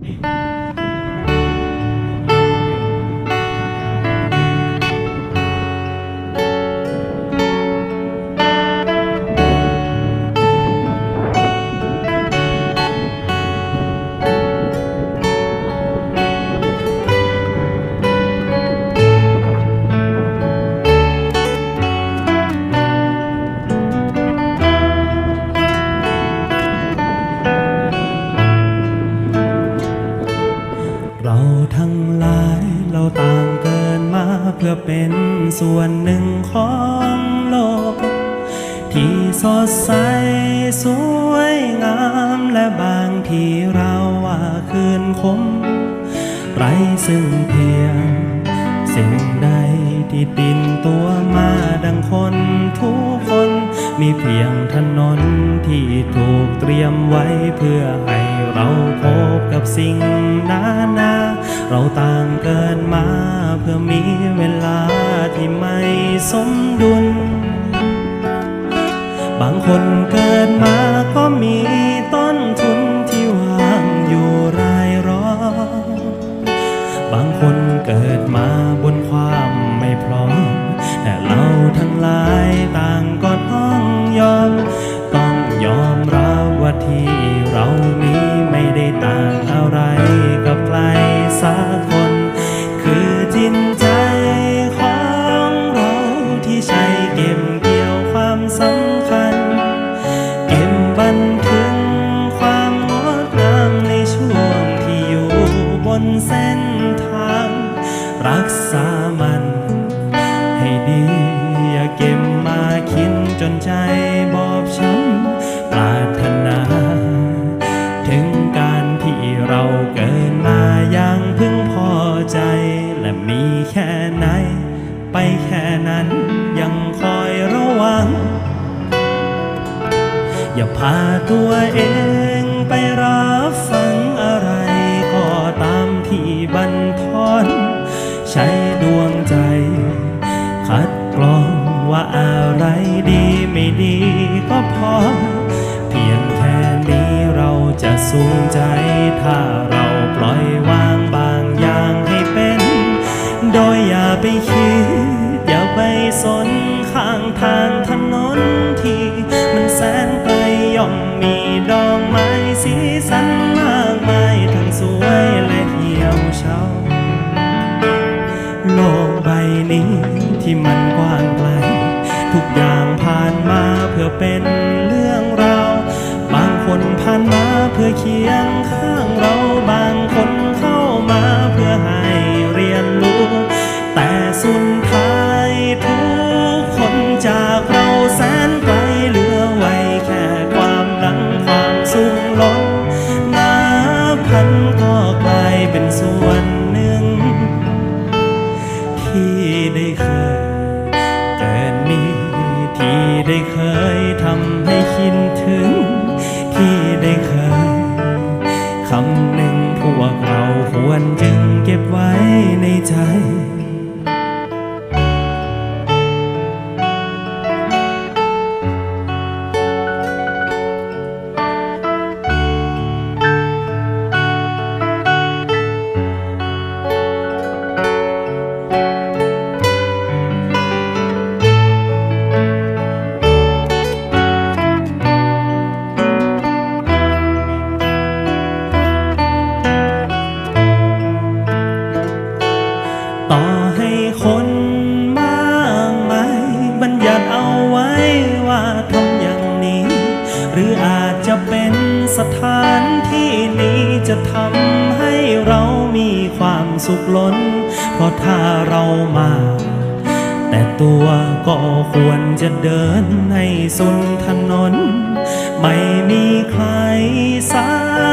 เเพียง สิ่งใดที่ดินตัวมาดังคนทุกคน มีเพียงถนนที่ถูกเตรียมไว้เพื่อให้เราพบกับสิ่งนานา เราต่างเกินมาเพื่อมีเวลาที่ไม่สมดุล บางคนเกิดมา พาตัวเองไปรับฟังอะไรก็ตามที่บันทอนใช้ดวงใจ คัดกรองว่าอะไรดีไม่ดีก็พอ เพียงแค่นี้เราจะสูงใจ ถ้าเราปล่อยวางบางอย่างให้เป็น โดยอย่าไปคิด อย่าไปสนข้างทางถนน โลกใบนี้ที่มันกว้างไกล ทุกอย่างผ่านมาเพื่อเป็นเรื่องราว บางคนผ่านมาเพื่อเคียง ก็ควรจะเดินให้สุนถนน ไม่มีใครสั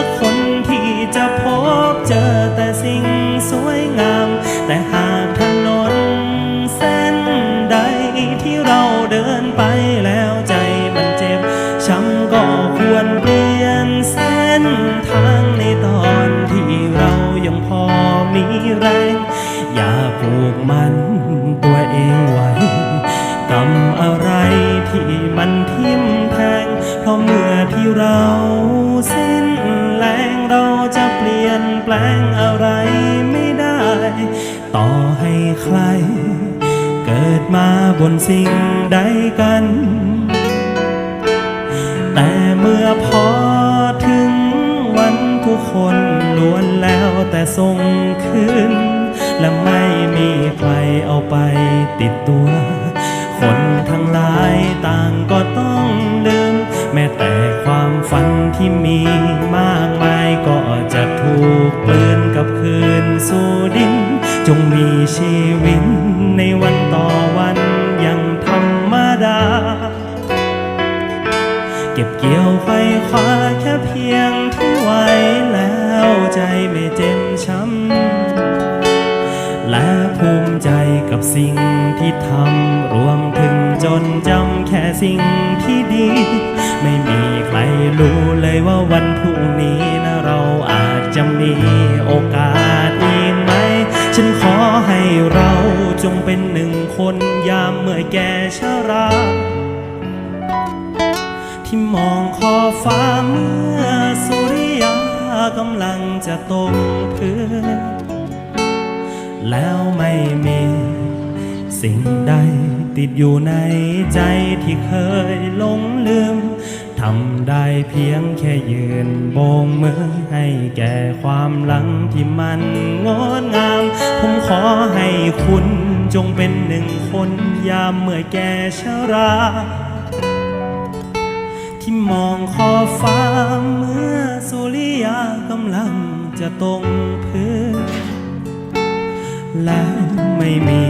กคนที่จะพบเจอแต่สิ่งสวยงาม แต่หากถนนเส้นใดที่เราเดินไปแล้วใจมันเจ็บ ช้ำก็ควรเปลี่ยนเส้นทางในตอนที่เรายังพอมีแรง อย่าผูกมันตัวเองไว้ กรรมอะไรที่มันทิ่มแทง เพราะเมื่อที่เราสิ้นแรงเราจะเปลี่ยนแปลงอะไรไม่ได้ ต่อให้ใคร เกิดมาบนสิ่งใดกัน แต่เมื่อพอถึงวันทุกคนล้วนแล้วแต่ส่งคืนและไม่มีใครเอาไปติดตัว คนทั้งหลายต่างก็ต้องลืม แม้แต่ความฝันที่มีมากมายก็จะถูกกลืนกับคืนสู่ดิน จงมีชีวิตในวันต่อวันย่างธรรมดา เก็บเกี่ยวไขว้คว้าแค่เพียงเท่ไหวแล้วใจไม่เจ็บช้ำและภูมิใจกับสิ่งที่ทำรวม นจำแค่สิ่งที่ดี ไม่มีใครรู้เลยว่าวันพรุ่งนี้นะเราอาจจะมีโอกาสอีกไหม ฉันขอให้เราจงเป็นหนึ่งคนยามเมื่อแก่ชราที่มองขอฟ้าเมื่อสุริยากำลังจะตกพื้นแล้วไม่มีสิ่งใด ติดอยู่ในใจที่เคยหลงลืมทำได้เพียงแค่ยืนโบงมือให้แก่ความหลังที่มันงดงาม ผมขอให้คุณจงเป็นหนึ่งคนยามเมื่อแก่ชรา ที่มองขอฟ้าเมื่อสุริยากำลังจะตรงพื้นแล้วไม่มี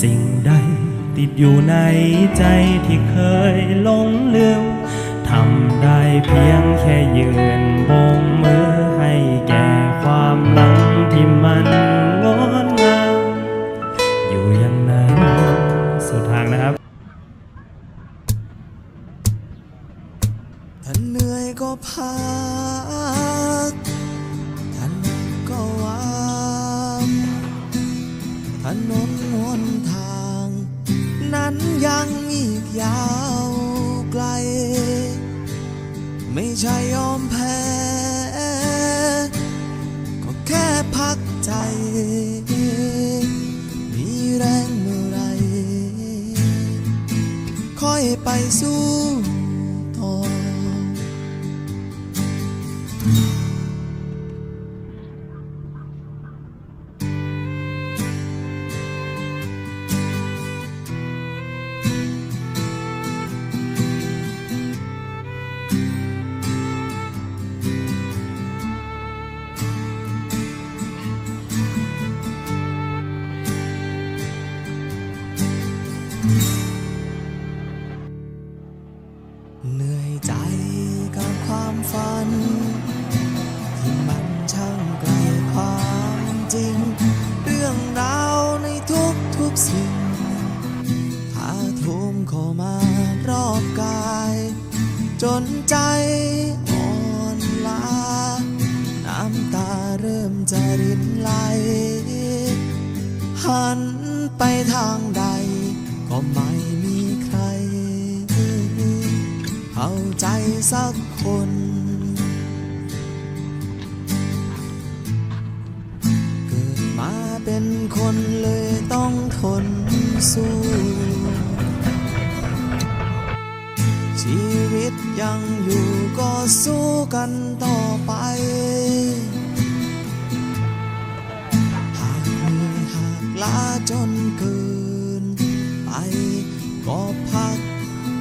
สิ่งใดติดอยู่ในใจที่เคยหลงลืมทำได้เพียงแค่ยืนบงมือให้แก่ความหลังที่มันงดงามอยู่อย่างนั้นสุดทางนะครับถ้านเหนื่อยก็พักถ้านกก็วางถนนหน ยาวไกล ไม่ใช่ยอมแพ้ ก็แค่พักใจ มีแรงเมื่อไรค่อยไปสู้ ถาโถมเข้ามารอบกาย จนใจอ่อนล้า น้ำตาเริ่มจะรินไหล หันไปทางใด ก็ไม่มีใคร เข้าใจสักคนเกิดมาเป็นคนเลยต้องทนสู้ วิตยังอยู่ก็สู้กันต่อไปหากเหนื่อยหากลาจนเกินไปก็พัก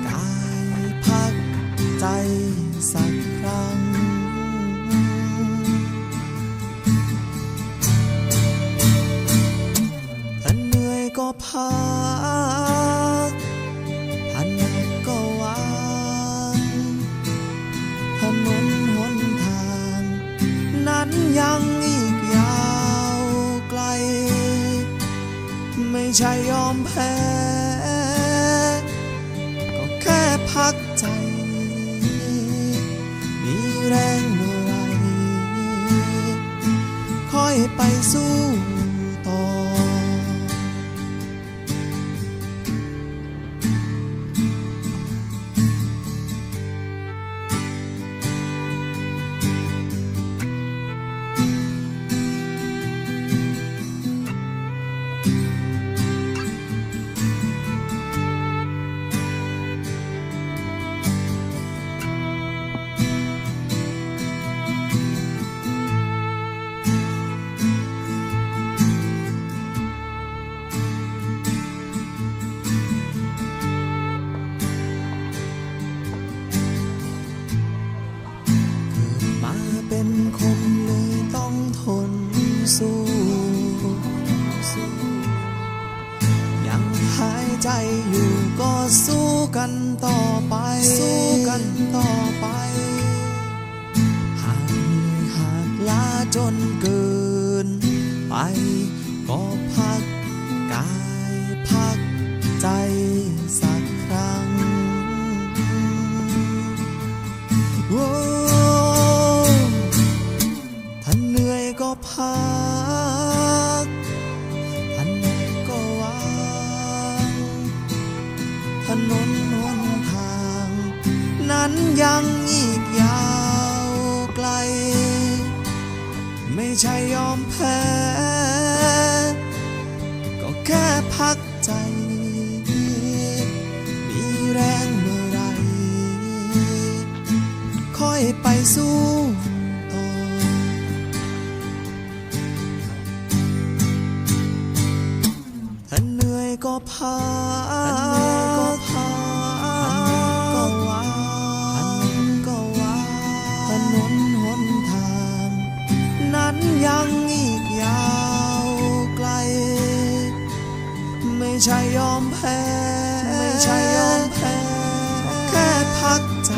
กายพักใจสัก ใช่ยอมแพ้ ก็แค่พักใจ มีแรงเมื่อไรค่อยไปสู้ อยู่ก็สู้กันต่อไป สู้กันต่อไป หากเหนื่อยหากล้าจนเกิน ไปก็พักกายพักใจสั นั้นยังอีกยาวไกล ไม่ใช่ยอมแพ้ ก็แค่พักใจ มีแรงเมื่อไร ค่อยไปสู้ต่อ ถ้าเหนื่อยก็พัก ใช่ยอมแพ้ ไม่ใช่ยอมแพ้แค่พักใจ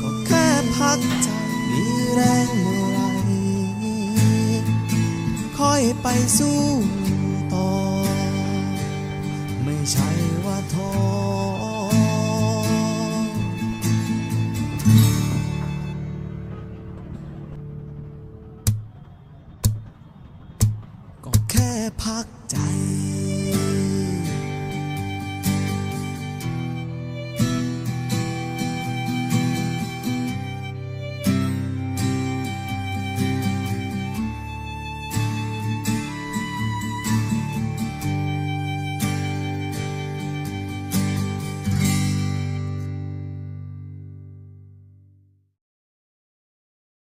ก็แค่พักใจ มีแรงเมื่อไรคอยไปสู้